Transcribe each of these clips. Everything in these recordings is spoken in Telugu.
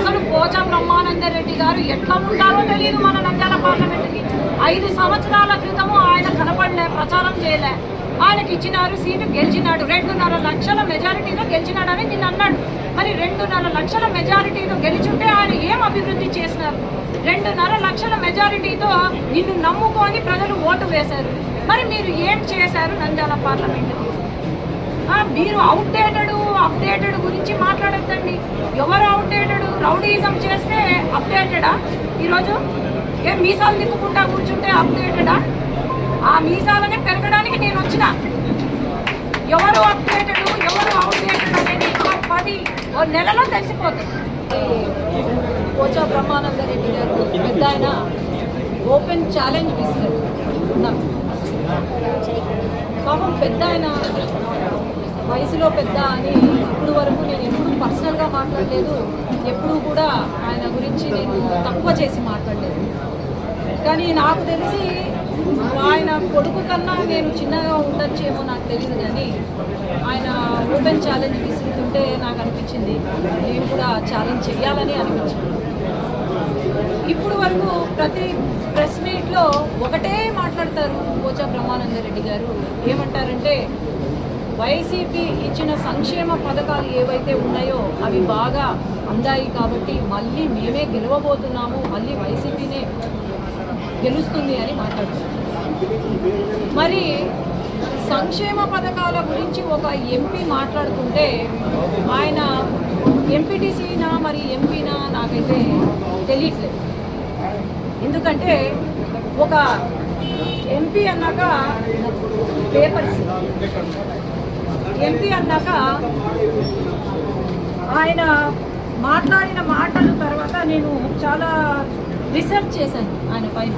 అసలు పోచ బ్రహ్మానంద రెడ్డి గారు ఎట్లా ఉంటారో తెలియదు మన నంద్యాల పార్లమెంట్కి. ఐదు సంవత్సరాల క్రితము ఆయన కనపడలే ప్రచారం చేయలే. ఆయనకి ఇచ్చినారు సీటు గెలిచినాడు. రెండున్నర లక్షల మెజారిటీలో గెలిచినాడని నేను అన్నాడు. మరి రెండున్నర లక్షల మెజారిటీతో గెలిచుంటే ఆయన ఏం అభివృద్ధి చేసినారు? రెండున్నర లక్షల మెజారిటీతో నిన్ను నమ్ముకొని ప్రజలు ఓటు వేశారు. మరి మీరు ఏం చేశారు నంద్యాల పార్లమెంట్కి? మీరు మీరు అవుట్డేటెడ్ అప్డేటెడ్ గురించి మాట్లాడద్దండి. ఎవరు అవుట్డేటెడ్ రౌడీజం చేస్తే అప్డేటెడా ఈరోజు? ఏ మీసాలు తిప్పుకుంటా కూర్చుంటే అప్డేటెడా ఆ? మీసాలనే పెరగడానికి నేను వచ్చిన. ఎవరు అప్డేటెడ్ ఎవరు అవుట్డేటెడ్ అనేది పది ఓ నెలలో తెలిసిపోతుంది. కోచా బ్రహ్మానంద రెడ్డి గారు పెద్ద ఆయన ఓపెన్ ఛాలెంజ్ నాకు పాపం పెద్ద ఆయన వయసులో పెద్ద అని ఇప్పుడు వరకు నేను ఎప్పుడు పర్సనల్గా మాట్లాడలేదు. ఎప్పుడు కూడా ఆయన గురించి నేను తక్కువ చేసి మాట్లాడలేదు. కానీ నాకు తెలిసి ఆయన కొడుకు కన్నా నేను చిన్నగా ఉండొచ్చేమో నాకు తెలియదు కానీ ఆయన ఓపెన్ ఛాలెంజ్ విసురుతుంటే నాకు అనిపించింది. నేను కూడా ఛాలెంజ్ చేయాలని అనిపించింది. ఇప్పుడు వరకు ప్రతి ప్రెస్ మీట్లో ఒకటే మాట్లాడతారు పోచా బ్రహ్మానంద రెడ్డి గారు. ఏమంటారంటే వైసీపీ ఇచ్చిన సంక్షేమ పథకాలు ఏవైతే ఉన్నాయో అవి బాగా అందాయి కాబట్టి మళ్ళీ మేమే గెలవబోతున్నాము మళ్ళీ వైసీపీనే గెలుస్తుంది అని మాట్లాడుతున్నారు మరి సంక్షేమ పథకాల గురించి ఒక ఎంపీ మాట్లాడుతుంటే ఆయన ఎంపీటీసీనా మరి ఎంపీనా నాకైతే తెలియట్లేదు. ఎందుకంటే ఒక ఎంపీ అన్నాక పేపర్స్ ఎంపీ అన్నాక ఆయన మాట్లాడిన మాటల తర్వాత నేను చాలా రీసెర్చ్ చేశాను ఆయన పైన.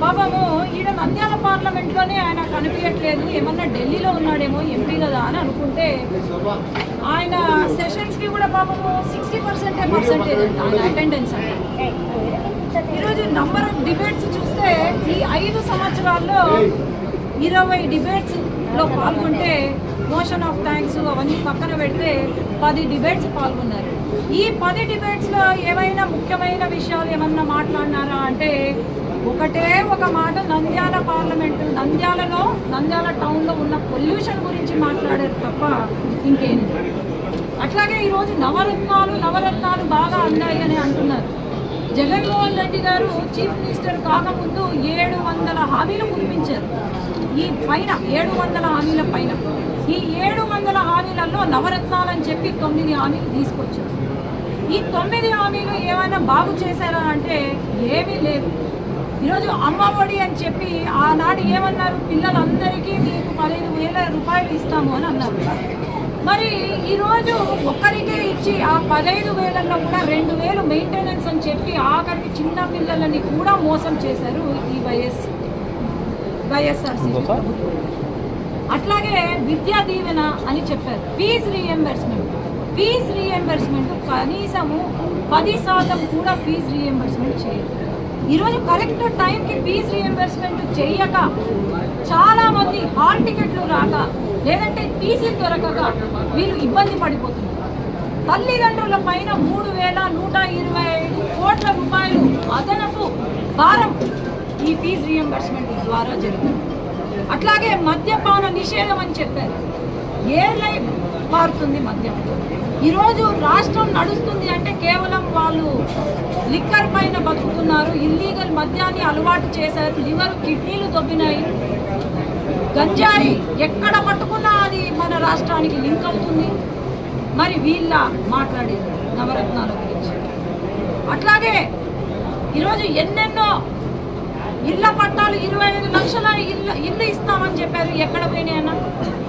పాపము ఈడ నంద్యాల పార్లమెంట్లోనే ఆయన కనిపించట్లేదు ఏమన్నా ఢిల్లీలో ఉన్నాడేమో ఎంపీ కదా అని అనుకుంటే ఆయన సెషన్స్కి కూడా పాపము సిక్స్టీ పర్సెంటే పర్సెంటేజ్ ఆయన అటెండెన్స్ అంటే. ఈరోజు నంబర్ ఆఫ్ డిబేట్స్ చూస్తే ఈ ఐదు సంవత్సరాల్లో ఇరవై డిబేట్స్లో పాల్గొంటే మోషన్ ఆఫ్ థ్యాంక్స్ అవన్నీ పక్కన పెడితే పది డిబేట్స్ పాల్గొన్నారు. ఈ పది డిబేట్స్లో ఏమైనా ముఖ్యమైన విషయాలు ఏమన్నా మాట్లాడినారా అంటే ఒకటే ఒక మాట నంద్యాల పార్లమెంట్ నంద్యాలలో నంద్యాల టౌన్లో ఉన్న పొల్యూషన్ గురించి మాట్లాడారు తప్ప ఇంకేం అట్లాగే ఈరోజు నవరత్నాలు నవరత్నాలు బాగా అందాయి అని అంటున్నారు. జగన్మోహన్ రెడ్డి గారు చీఫ్ మినిస్టర్ కాకముందు ఏడు వందల హామీలు కురిపించారు. ఈ పైన ఏడు వందల హామీల పైన. ఈ ఏడు వందల హామీలలో నవరత్నాలు అని చెప్పి తొమ్మిది హామీలు తీసుకొచ్చారు. ఈ తొమ్మిది హామీలు ఏమైనా బాగు చేశారా అంటే ఏమీ లేవు. ఈరోజు అమ్మ ఒడి అని చెప్పి ఆనాడు ఏమన్నారు? పిల్లలందరికీ మీకు పదిహేను వేల రూపాయలు ఇస్తాము అని అన్నారు. మరి ఈరోజు ఒక్కరికే ఇచ్చి ఆ పదహైదు వేలలో కూడా రెండు వేలు మెయింటెనెన్స్ అని చెప్పి ఆఖరికి చిన్న పిల్లలని కూడా మోసం చేశారు ఈ వైఎస్ వైఎస్ఆర్సీ అట్లాగే విద్యా దీవెన అని చెప్పారు. ఫీజు రీఎంబర్స్మెంట్ ఫీజు రీఎంబర్స్మెంట్ కనీసము పది శాతం కూడా ఫీజు రీఎంబర్స్మెంట్ చేయదు ఈరోజు కరెక్ట్ టైంకి ఫీజు రీఎంబర్స్మెంట్ చేయక చాలా మంది హాల్ టికెట్లు రాక లేదంటే టీసీ దొరకక వీళ్ళు ఇబ్బంది పడిపోతున్నారు. తల్లిదండ్రుల పైన మూడు వేల నూట ఇరవై ఐదు కోట్ల రూపాయలు అదనపు భారం ఈ ఫీజు రీఎంబర్స్మెంట్ ద్వారా జరుగుతుంది. అట్లాగే మద్యపాన నిషేధం అని చెప్పారు. ఏ లైన్ మారుతుంది మద్యం? ఈరోజు రాష్ట్రం నడుస్తుంది అంటే కేవలం వాళ్ళు లిక్కర్ పైన బతుకుతున్నారు ఇల్లీగల్ మద్యాన్ని అలవాటు చేశారు లివర్ కిడ్నీలు దొబ్బినాయి. గంజాయి ఎక్కడ పట్టుకున్నా అది మన రాష్ట్రానికి లింక్ అవుతుంది. మరి వీళ్ళ మాట్లాడేది నవరత్నాల గురించి. అట్లాగే ఈరోజు ఎన్నెన్నో ఇళ్ళ పట్టాలు ఇరవై ఐదు లక్షల ఇల్లు ఇల్లు ఇస్తామని చెప్పారు. ఎక్కడ పోయినాయన్నా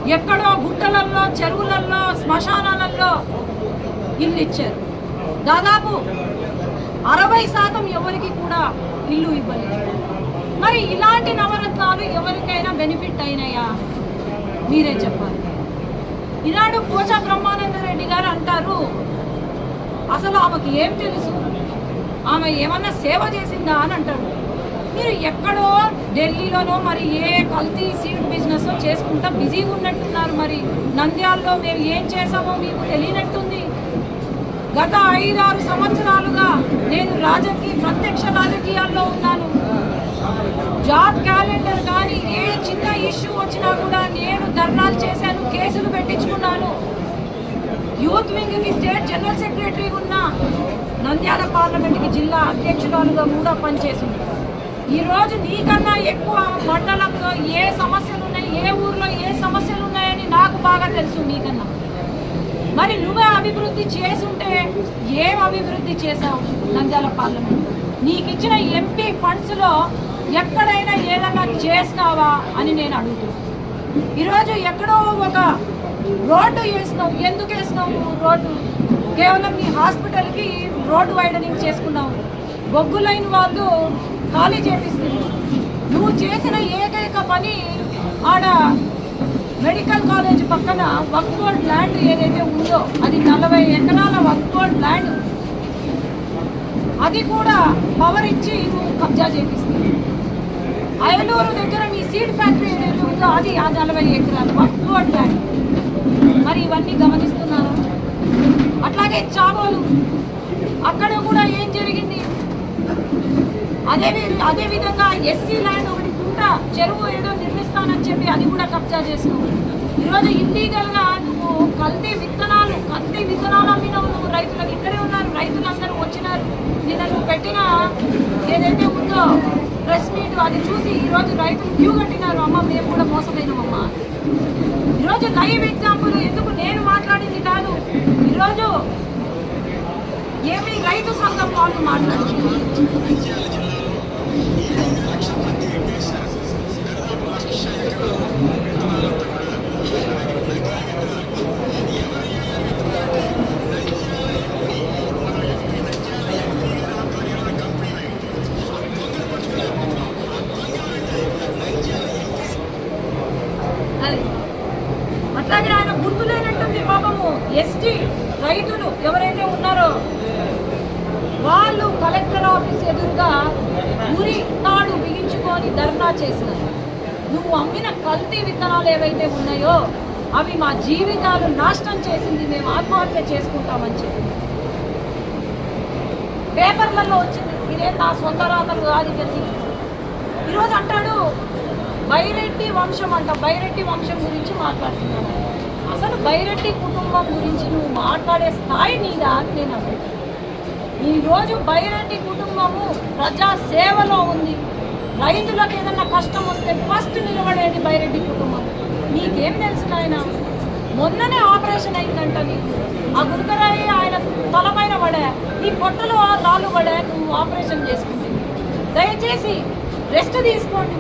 ఎక్కడో గుట్టలల్లో చెరువులల్లో శ్మశానాలలో ఇల్లు ఇచ్చారు. దాదాపు అరవై శాతం ఎవరికి కూడా ఇల్లు ఇవ్వలేదు. మరి ఇలాంటి నవరత్నాలు ఎవరికైనా బెనిఫిట్ అయినాయా? మీరే చెప్పాలి. ఈనాడు పోచా బ్రహ్మానంద రెడ్డి గారు అంటారు అసలు ఆమెకి ఏం తెలుసు? ఆమె ఏమన్నా సేవ చేసిందా? అని అంటాడు మీరు ఎక్కడో ఢిల్లీలోనో మరి ఏ కల్తీ సీడ్ బిజినెస్ చేసుకుంటా బిజీగా ఉన్నట్టున్నారు మరి. నంద్యాలలో మేము ఏం చేసామో మీకు తెలియనట్టుంది. గత ఐదారు సంవత్సరాలుగా నేను రాజకీయ ప్రత్యక్ష రాజకీయాల్లో ఉన్నాను. జాబ్ క్యాలెండర్ కానీ ఏ చిన్న ఇష్యూ వచ్చినా కూడా నేను ధర్నాలు చేశాను కేసులు పెట్టించుకున్నాను. యూత్ వింగ్కి స్టేట్ జనరల్ సెక్రటరీ ఉన్నా నంద్యాల పార్లమెంట్కి జిల్లా అధ్యక్షురాలుగా కూడా పనిచేసింది ఈరోజు నీకన్నా ఎక్కువ మండలంలో ఏ సమస్యలు ఉన్నాయి ఏ ఊర్లో ఏ సమస్యలు ఉన్నాయని నాకు బాగా తెలుసు నీకన్నా. మరి నువ్వే అభివృద్ధి చేసుంటే ఏం అభివృద్ధి చేశావు నంద్యాల పార్లమెంట్? నీకు ఇచ్చిన ఎంపీ ఫండ్స్లో ఎక్కడైనా ఏదైనా చేసినావా అని నేను అడుగుతున్నాను ఈరోజు ఎక్కడో ఒక రోడ్డు వేసినావు. ఎందుకు వేసినావు నువ్వు రోడ్డు? కేవలం నీ హాస్పిటల్కి రోడ్డు వైడనింగ్ చేసుకున్నావు. బొగ్గు లైన్ వాళ్ళు ఖాళీ చేపిస్తుంది. నువ్వు చేసిన ఏకైక పని ఆడ మెడికల్ కాలేజ్ పక్కన వక్ఫోర్డ్ ల్యాండ్ ఏదైతే ఉందో అది నలభై ఎకరాల వక్ఫోర్డ్ ల్యాండ్. అది కూడా పవర్ ఇచ్చి నువ్వు కబ్జా చేపిస్తుంది. అయలూరు దగ్గర మీ సీడ్ ఫ్యాక్టరీ ఏదైతే ఉందో అది ఆ నలభై ఎకరాలు వక్ఫోర్డ్ ల్యాండ్. మరి ఇవన్నీ గమనిస్తున్నారా అట్లాగే చావోలు అక్కడ కూడా ఏం జరిగింది? అదే అదేవిధంగా అదే విధంగా ఎస్సీ ల్యాండ్ ఒకటి కుంట చెరువు ఏదో నిర్మిస్తానని చెప్పి అది కూడా కబ్జా చేసుకోవాలి. ఈరోజు ఇల్లీగల్గా నువ్వు కల్తీ విత్తనాలు కల్తీ విత్తనాలు అమ్మినావు నువ్వు రైతులకు ఇక్కడే ఉన్నారు రైతులందరూ వచ్చినారు. నిన్న నువ్వు పెట్టిన ఏదైతే ఉందో ప్రెస్ మీట్ అది చూసి ఈరోజు రైతులు క్యూ కట్టినారు అమ్మ మేము కూడా మోసపోయినామమ్మా. ఈరోజు లైవ్ ఎగ్జాంపుల్ ఎందుకు నేను మాట్లాడింది కాదు. ఈరోజు ఏమి రైతు సంఘం వాళ్ళు మాట్లాడుతున్నారు. అట్లాగే ఆయన గుర్తులేనట్టుంది పాపము. ఎస్టీ రైతులు ఎవరైతే ఉన్నారో వాళ్ళు కలెక్టర్ ఆఫీస్ ఎదురుగా ఊరి తాడు బిగించుకొని ధర్నా చేసినారు నువ్వు అమ్మిన కల్తీ విత్తనాలు ఏవైతే ఉన్నాయో అవి మా జీవితాలు నాశనం చేసింది మేము ఆత్మహత్య చేసుకుంటామని చెప్పి. పేపర్లలో వచ్చింది ఇదే నా సొంత రాతలు కాదు ఇవన్నీ ఈరోజు అంటాడు బైరెడ్డి వంశం అంట బైరెడ్డి వంశం గురించి మాట్లాడుతున్నాను. అసలు బైరెడ్డి కుటుంబం గురించి నువ్వు మాట్లాడే స్థాయి నీదా అని నేను అడుగుతాను ఈరోజు బైరెడ్డి కుటుంబము ప్రజా సేవలో ఉంది. రైతులకు ఏదన్నా కష్టం వస్తే ఫస్ట్ నిలబడేది బైరెడ్డి కుటుంబం. నీకేం తెలుసు నాయన? మొన్ననే ఆపరేషన్ అయిందంట నీకు. ఆ గురుకరాయి ఆయన తలపైన పడా నీ పొట్టలో రాళ్ళు పడా నువ్వు ఆపరేషన్ చేసుకుంటుంది దయచేసి రెస్ట్ తీసుకోండి.